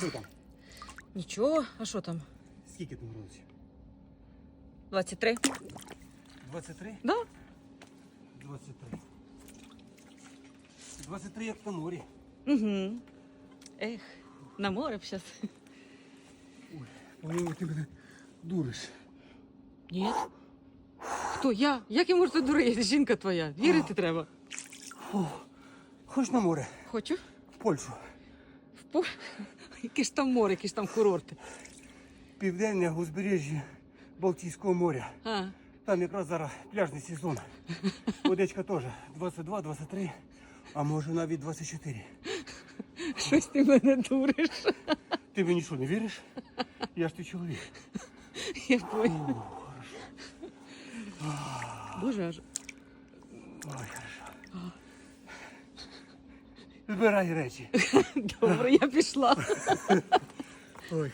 Що там? Нічого, а що там? Скільки там градусів? 23? 23? Да? 23. 23 як на морі. Угу. Ех, на море б зараз. По-моєму, ти мене дуриш. Ні. Хто? Я? Як я можу дурити? Жінка твоя. Вірити треба. Хоч на море, Хочу. в Польщу. По... Яке ж там море, які ж там курорти. Південне узбережжя Балтійського моря. А, Там якраз зараз пляжний сезон. Водичка теж 22-23, а може навіть 24. щось ти мене дуриш. Ти мені що, не віриш? Я ж ти чоловік. Я поняла. Боже, аж. Ой, хорошо. Збирай речі. Добре, я пішла. Ой.